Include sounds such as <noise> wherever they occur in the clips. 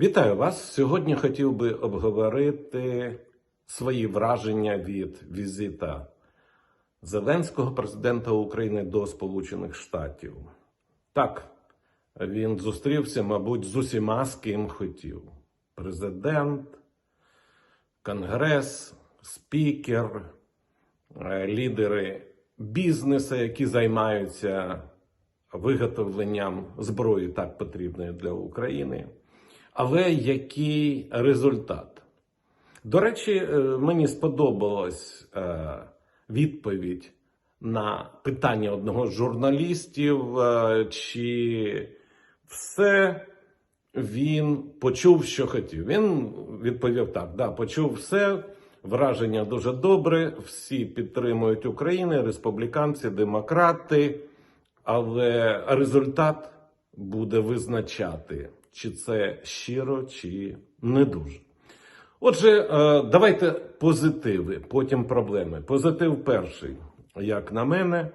Вітаю вас! Сьогодні хотів би обговорити свої враження від візита Зеленського президента України до Сполучених Штатів. Так, він зустрівся, мабуть, з усіма, з ким хотів: президент, конгрес, спікер, е, лідери бізнесу, які займаються виготовленням зброї так потрібної для України. Але який результат? До речі, е, мені сподобалась е, відповідь на питання одного з журналістів, е, чи все він почув, що хотів. Він відповів так: да, почув все. Враження дуже добре. Всі підтримують Україну, республіканці, демократи, але результат буде визначати, чи це щиро, чи не дуже. Отже, е, давайте позитиви, потім проблеми. Позитив перший, як на мене,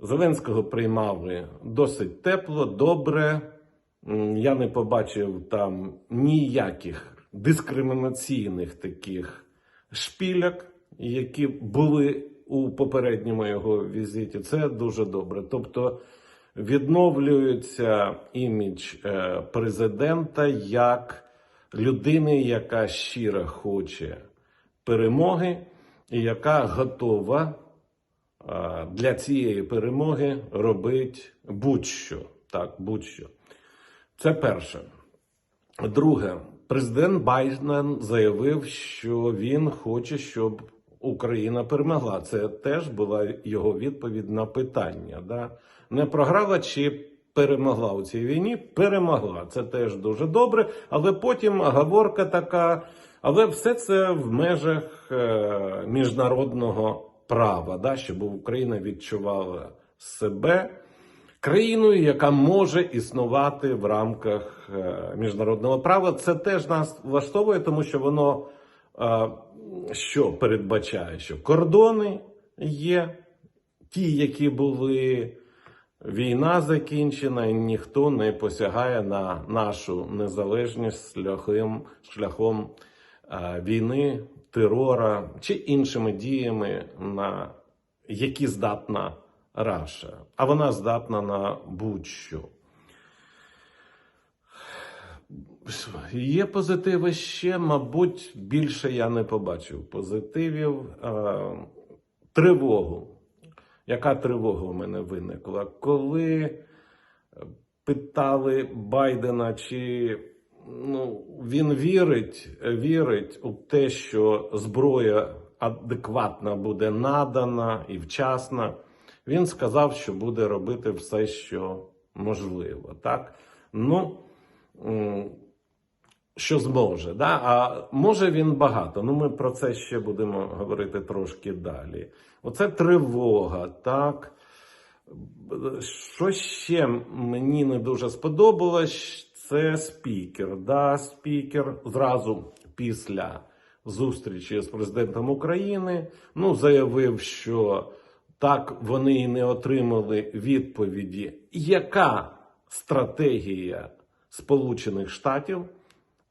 Зеленського приймали досить тепло, добре. Я не побачив там ніяких дискримінаційних таких шпіляк, які були у попередньому його візиті. Це дуже добре. Тобто відновлюється імідж е, президента як людини, яка щиро хоче перемоги і яка готова е, для цієї перемоги робити будь-що. Так, будь-що. Це перше. Друге, президент Байден заявив, що він хоче, щоб Україна перемогла. Це теж була його відповідь на питання. Да? Не програла чи перемогла у цій війні? Перемогла. Це теж дуже добре. Але потім оговорка така. Але все це в межах е, міжнародного права, да? щоб Україна відчувала себе країною, яка може існувати в рамках е, міжнародного права. Це теж нас влаштовує, тому що воно що передбачає, що кордони є, ті, які були. Війна закінчена, і ніхто не посягає на нашу незалежність шляхом, шляхом війни, терора чи іншими діями, на які здатна Раша. А вона здатна на будь-що. Є позитиви ще, мабуть, більше я не побачив позитивів. Е, тривогу. Яка тривога у мене виникла? Коли питали Байдена, чи ну, він вірить, вірить у те, що зброя адекватна буде надана і вчасна, він сказав, що буде робити все, що можливо. Так? Ну, що зможе, да? а може він багато. Ну, ми про це ще будемо говорити трошки далі. Оце тривога, так. Що ще мені не дуже сподобалось, це спікер. Да, спікер зразу після зустрічі з президентом України ну, заявив, що так вони і не отримали відповіді, яка стратегія Сполучених Штатів.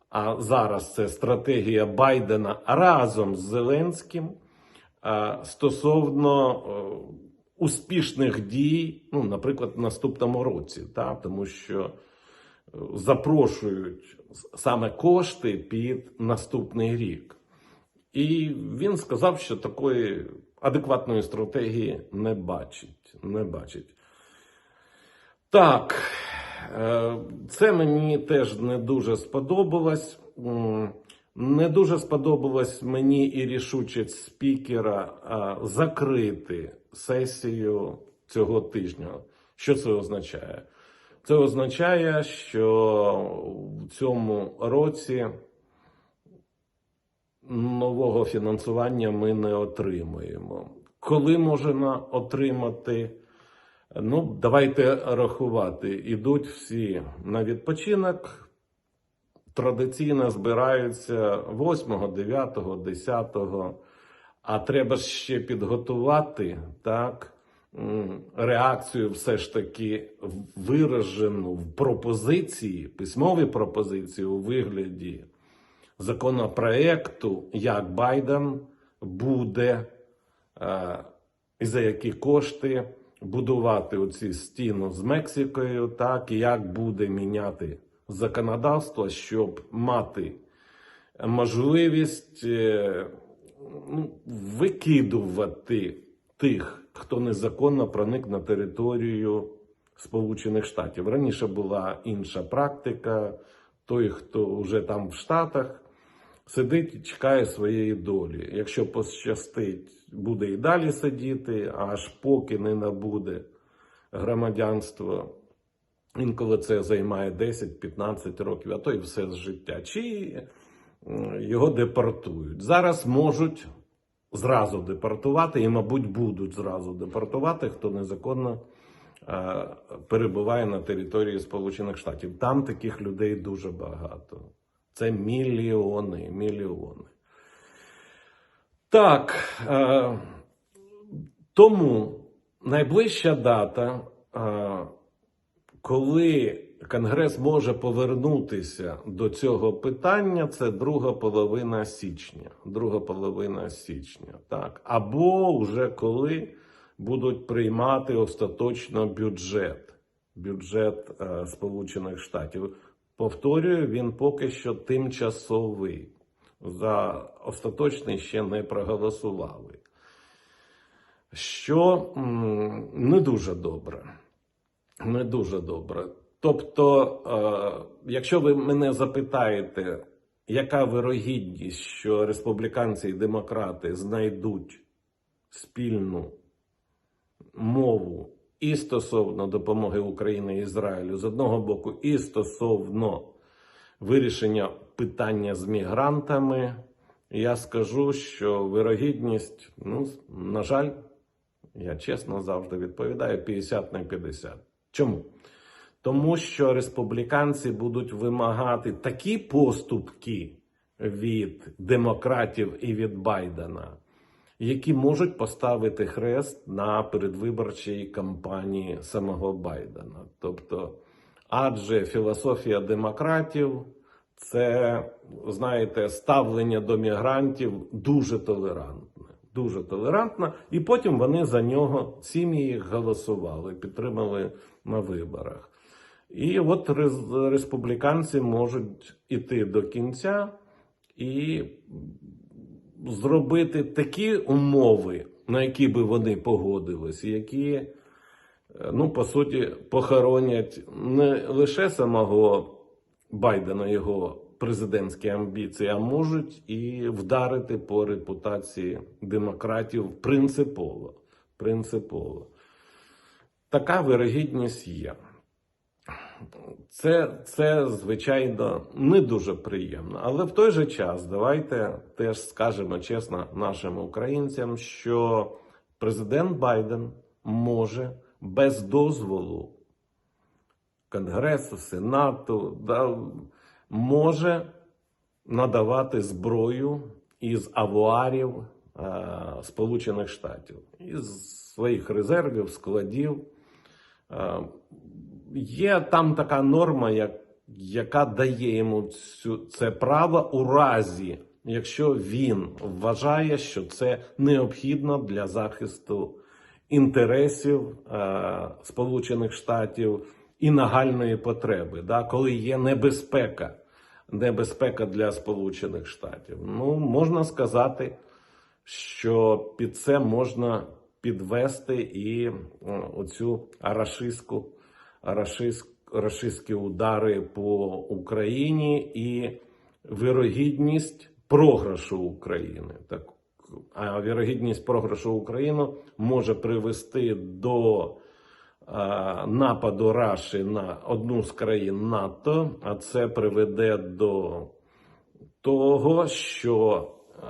А зараз це стратегія Байдена разом з Зеленським стосовно е, успішних дій, ну, наприклад, в наступному році, та, тому що е, запрошують саме кошти під наступний рік. І він сказав, що такої адекватної стратегії не бачить. Не бачить. Так, е, це мені теж не дуже сподобалось. Не дуже сподобалось мені і рішучість спікера закрити сесію цього тижня. Що це означає? Це означає, що в цьому році нового фінансування ми не отримуємо. Коли можна отримати? Ну, давайте рахувати. Ідуть всі на відпочинок. Традиційно збираються 8, 9, 10, а треба ще підготувати так, реакцію все ж таки виражену в пропозиції, письмовій пропозиції у вигляді законопроекту, як Байден буде е, і за які кошти будувати оці стіну з Мексикою, так і як буде міняти законодавство, щоб мати можливість е, ну, викидувати тих, хто незаконно проник на територію Сполучених Штатів. Раніше була інша практика. Той, хто вже там в Штатах, сидить і чекає своєї долі. Якщо пощастить, буде і далі сидіти, аж поки не набуде громадянство. Інколи це займає 10-15 років, а то й все з життя. Чи його депортують. Зараз можуть зразу депортувати, і, мабуть, будуть зразу депортувати, хто незаконно е, перебуває на території Сполучених Штатів. Там таких людей дуже багато. Це мільйони, мільйони. Так. Е, тому найближча дата, е, коли Конгрес може повернутися до цього питання, це друга половина січня. Друга половина січня, так. Або вже коли будуть приймати остаточно бюджет, бюджет е, Сполучених Штатів. Повторюю, він поки що тимчасовий. За остаточний ще не проголосували. Що не дуже добре. Не дуже добре. Тобто, е, якщо ви мене запитаєте, яка вирогідність, що республіканці і демократи знайдуть спільну мову і стосовно допомоги Україні і Ізраїлю з одного боку, і стосовно вирішення питання з мігрантами, я скажу, що вирогідність, ну, на жаль, я чесно завжди відповідаю 50 на 50. Чому? Тому що республіканці будуть вимагати такі поступки від демократів і від Байдена, які можуть поставити хрест на передвиборчій кампанії самого Байдена. Тобто, адже філософія демократів це, знаєте, ставлення до мігрантів дуже толерантне. Дуже толерантне, і потім вони за нього сім'ї голосували, підтримали на виборах. І от республіканці можуть іти до кінця і зробити такі умови, на які би вони погодились, які, е, ну, по суті, похоронять не лише самого Байдена, його президентські амбіції, а можуть і вдарити по репутації демократів принципово. Принципово. Така вирогідність є. Це, це, звичайно, не дуже приємно. Але в той же час давайте теж скажемо чесно нашим українцям, що президент Байден може без дозволу Конгресу, Сенату, да, може надавати зброю із авуарів е, Сполучених Штатів, із своїх резервів, складів. Е, Є там така норма, як, яка дає йому цю, це право у разі, якщо він вважає, що це необхідно для захисту інтересів е, Сполучених Штатів і нагальної потреби, да, коли є небезпека, небезпека для Сполучених Штатів. Ну, можна сказати, що під це можна підвести і е, оцю арашистську рашист, рашистські удари по Україні і вирогідність програшу України. Так, а вірогідність програшу України може привести до е, нападу Раші на одну з країн НАТО, а це приведе до того, що е,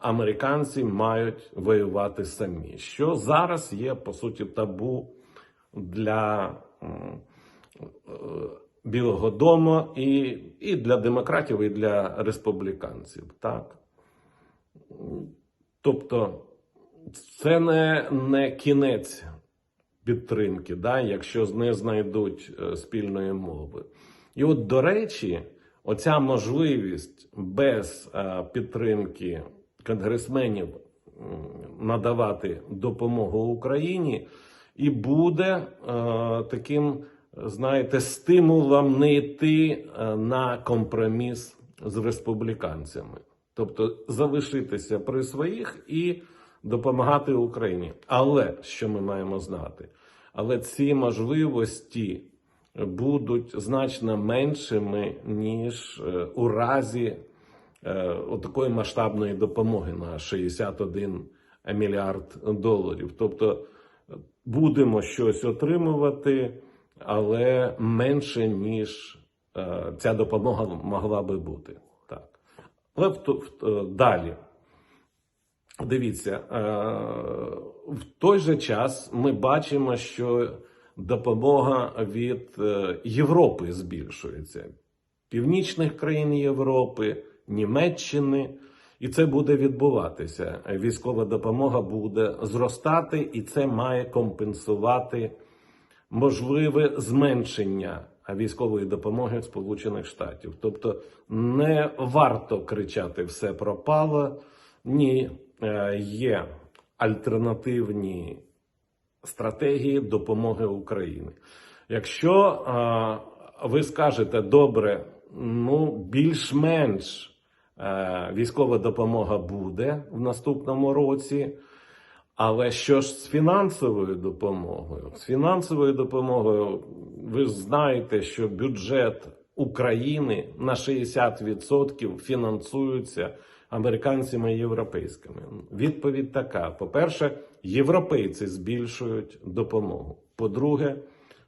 американці мають воювати самі, що зараз є по суті табу для е, Білого Дому і, і для демократів, і для республіканців. Так? Тобто це не, не кінець підтримки, да, якщо не знайдуть е, спільної мови. І от, до речі, оця можливість без е, підтримки конгресменів надавати допомогу Україні і буде е, таким, знаєте, стимулом не йти е, на компроміс з республіканцями. Тобто залишитися при своїх і допомагати Україні. Але що ми маємо знати? Але ці можливості будуть значно меншими, ніж е, у разі е, такої масштабної допомоги на 61 мільярд доларів. Тобто будемо щось отримувати, але менше, ніж е, ця допомога могла би бути. Так. Але в, в, е, далі. Дивіться, е, в той же час ми бачимо, що допомога від Європи збільшується, північних країн Європи, Німеччини, і це буде відбуватися. Військова допомога буде зростати, і це має компенсувати можливе зменшення військової допомоги Сполучених Штатів. Тобто не варто кричати все пропало. Ні, е, є альтернативні стратегії допомоги Україні. Якщо е, ви скажете добре, ну більш-менш військова допомога буде в наступному році. Але що ж з фінансовою допомогою? З фінансовою допомогою ви ж знаєте, що бюджет України на 60% фінансується американцями і європейськими. Відповідь така: по-перше, європейці збільшують допомогу. По-друге,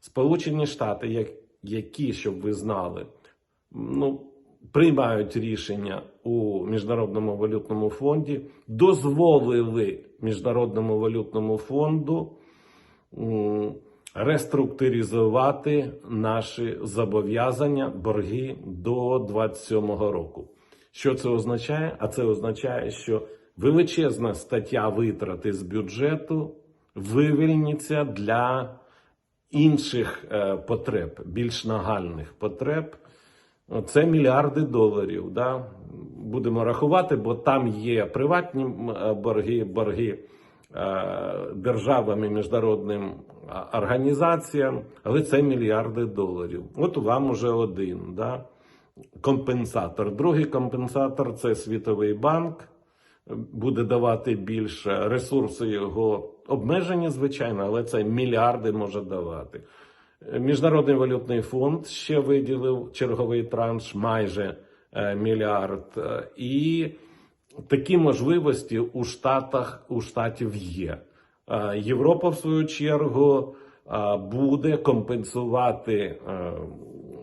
Сполучені Штати, які, щоб ви знали, ну, приймають рішення у Міжнародному валютному фонді, дозволили Міжнародному валютному фонду реструктуризувати наші зобов'язання, борги до 27-го року. Що це означає? А це означає, що величезна стаття витрати з бюджету вивільниться для інших е, потреб, більш нагальних потреб. Це мільярди доларів. Да? Будемо рахувати, бо там є приватні е, борги, борги е, державам і міжнародним організаціям, але це мільярди доларів. От вам уже один. Да? Компенсатор. Другий компенсатор це Світовий банк. Буде давати більше ресурси його обмежені, звичайно, але це мільярди може давати. Міжнародний валютний фонд ще виділив черговий транш майже е, мільярд. Е, І такі можливості у Штатах у штатів є. Е, Європа, в свою чергу, е, буде компенсувати е,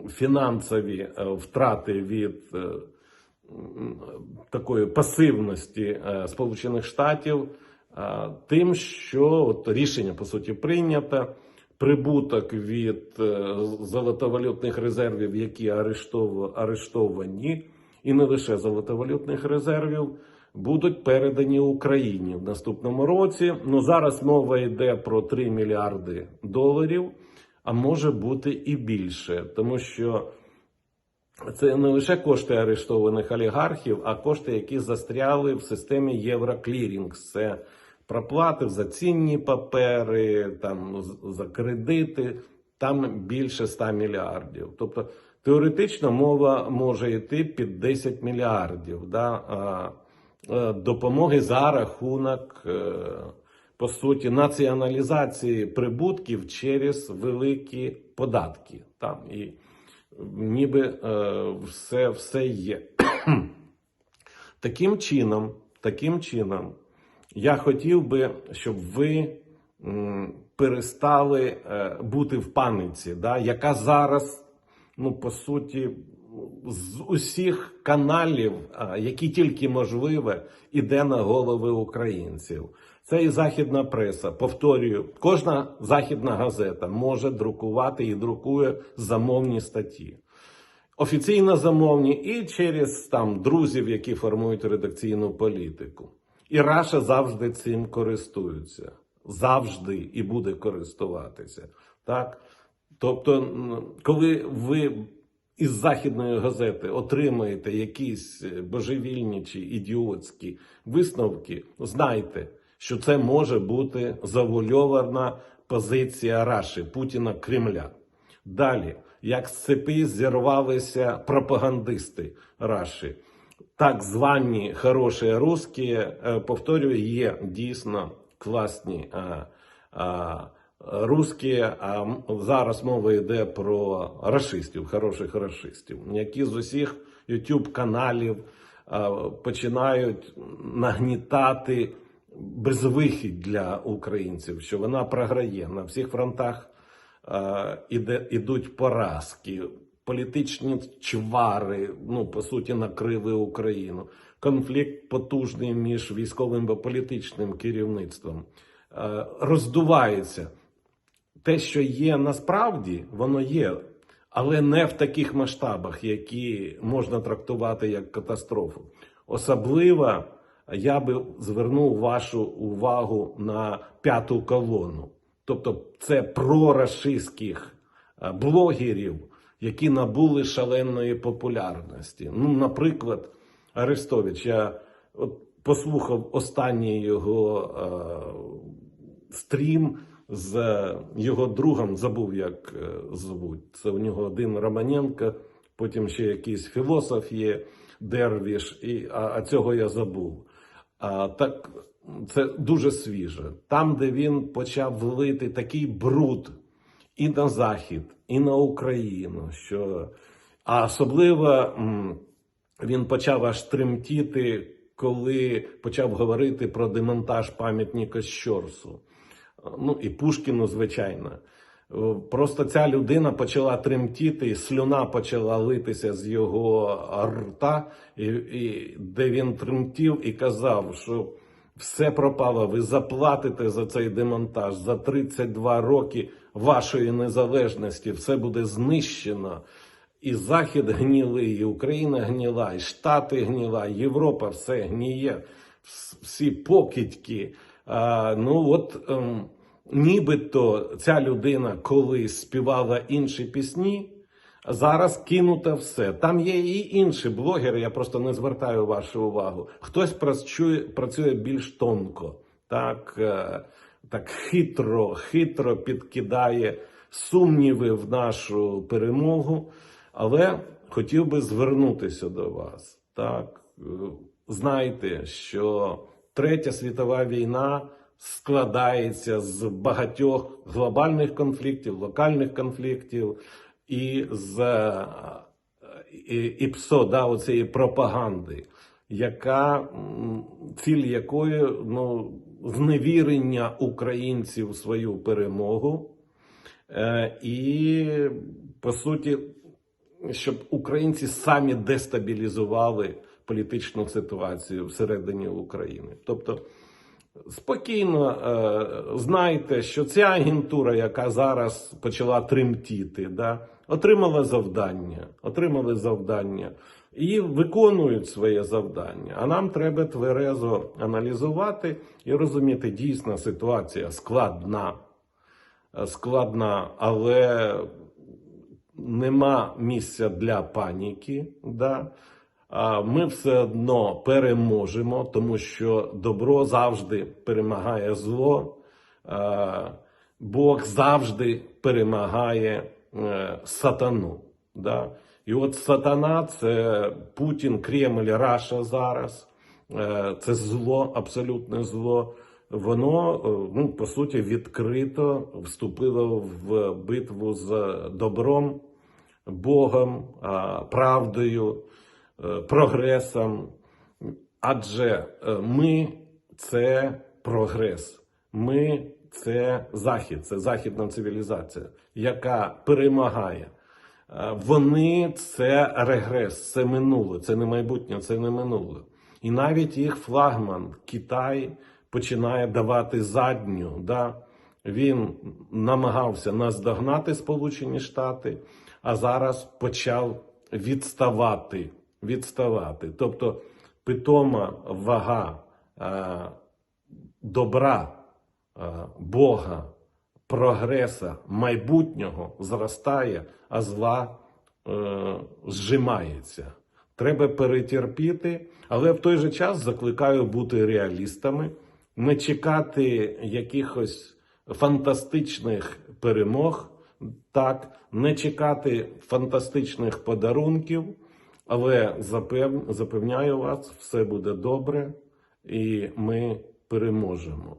фінансові е, втрати від е, такої пасивності е, Сполучених Штатів е, тим, що от рішення по суті прийнято. Прибуток від е, золотовалютних резервів, які арештовані, і не лише золотовалютних резервів, будуть передані Україні в наступному році. Ну зараз мова йде про 3 мільярди доларів, а може бути і більше, тому що це не лише кошти арештованих олігархів, а кошти, які застряли в системі Євроклірінг. Це проплати за цінні папери, там за кредити, там більше 100 мільярдів. Тобто теоретично мова може йти під 10 мільярдів да, е, допомоги за рахунок. е, По суті, націоналізації прибутків через великі податки. Там і ніби е, все, все є. <clears throat> таким чином, таким чином, я хотів би, щоб ви перестали е, бути в паниці, да, яка зараз, ну, по суті, з усіх каналів, які тільки можливе, іде на голови українців. Це і західна преса. Повторюю, кожна західна газета може друкувати і друкує замовні статті. Офіційно замовні і через там друзів, які формують редакційну політику. І Раша завжди цим користується. Завжди і буде користуватися. Так? Тобто, коли ви із західної газети отримаєте якісь е, божевільні чи ідіотські висновки, знайте, що це може бути завуальована позиція Раші, Путіна Кремля. Далі, як з цепи зірвалися пропагандисти Раші, так звані хороші русські, е, повторюю, є дійсно класні а, а, русські, а зараз мова йде про рашистів, хороших рашистів, які з усіх YouTube каналів починають нагнітати безвихідь для українців, що вона програє на всіх фронтах. е, іде, ідуть поразки, політичні чвари, ну по суті, накрили Україну. Конфлікт потужний між військовим та політичним керівництвом е, роздувається. Те, що є насправді, воно є, але не в таких масштабах, які можна трактувати як катастрофу. Особливо я би звернув вашу увагу на п'яту колону. Тобто, це прорашистських е, блогерів, які набули шаленої популярності. Ну, наприклад, Арестович, я от послухав останній його е, стрім з його другом, забув, як е, звуть. Це у нього один Романенко, потім ще якийсь філософ є, Дервіш, і, а, а цього я забув. А, так, це дуже свіже. Там, де він почав влити такий бруд і на Захід, і на Україну, що а особливо він почав аж тремтіти, коли почав говорити про демонтаж пам'ятника Щорсу. Ну і Пушкіну, звичайно. Просто ця людина почала тремтіти, і слюна почала литися з його рта, і, і, де він тремтів і казав, що все пропало, ви заплатите за цей демонтаж за 32 роки вашої незалежності, все буде знищено. І Захід гнілий, і Україна гніла, і Штати гніла, і Європа все гніє, всі покидьки. А, ну от ем, нібито ця людина колись співала інші пісні, зараз кинута все. Там є і інші блогери, я просто не звертаю вашу увагу. Хтось працює, працює більш тонко, так, е, так хитро, хитро підкидає сумніви в нашу перемогу. Але хотів би звернутися до вас. Так, Е, знайте, що Третя світова війна складається з багатьох глобальних конфліктів, локальних конфліктів і з е, і, і ПСО, да, оцієї пропаганди, яка ціль якої ну, зневірення українців свою перемогу. Е, і по суті, щоб українці самі дестабілізували політичну ситуацію всередині України. Тобто спокійно е, знайте, що ця агентура, яка зараз почала тремтіти, да, отримала завдання, отримали завдання і виконують своє завдання. А нам треба тверезо аналізувати і розуміти, дійсно ситуація складна, е, складна, але нема місця для паніки. Да? Ми все одно переможемо, тому що добро завжди перемагає зло, Бог завжди перемагає е, сатану. Да? І от сатана це Путін, Кремль, Раша зараз. Е, Це зло, абсолютне зло. Воно, е, ну, по суті, відкрито вступило в битву з добром, Богом, правдою, е, прогресом. Адже е, ми це прогрес. Ми це захід, це західна цивілізація, яка перемагає. Е, Вони це регрес, це минуле, це не майбутнє, це не минуле. І навіть їх флагман Китай починає давати задню. Да? Він намагався наздогнати Сполучені Штати, а зараз почав відставати. відставати. Тобто питома вага е, добра, Бога, прогреса, майбутнього зростає, а зла е, зжимається. Треба перетерпіти, але в той же час закликаю бути реалістами, не чекати якихось фантастичних перемог, так, не чекати фантастичних подарунків, але запев... запевняю вас, все буде добре і ми переможемо.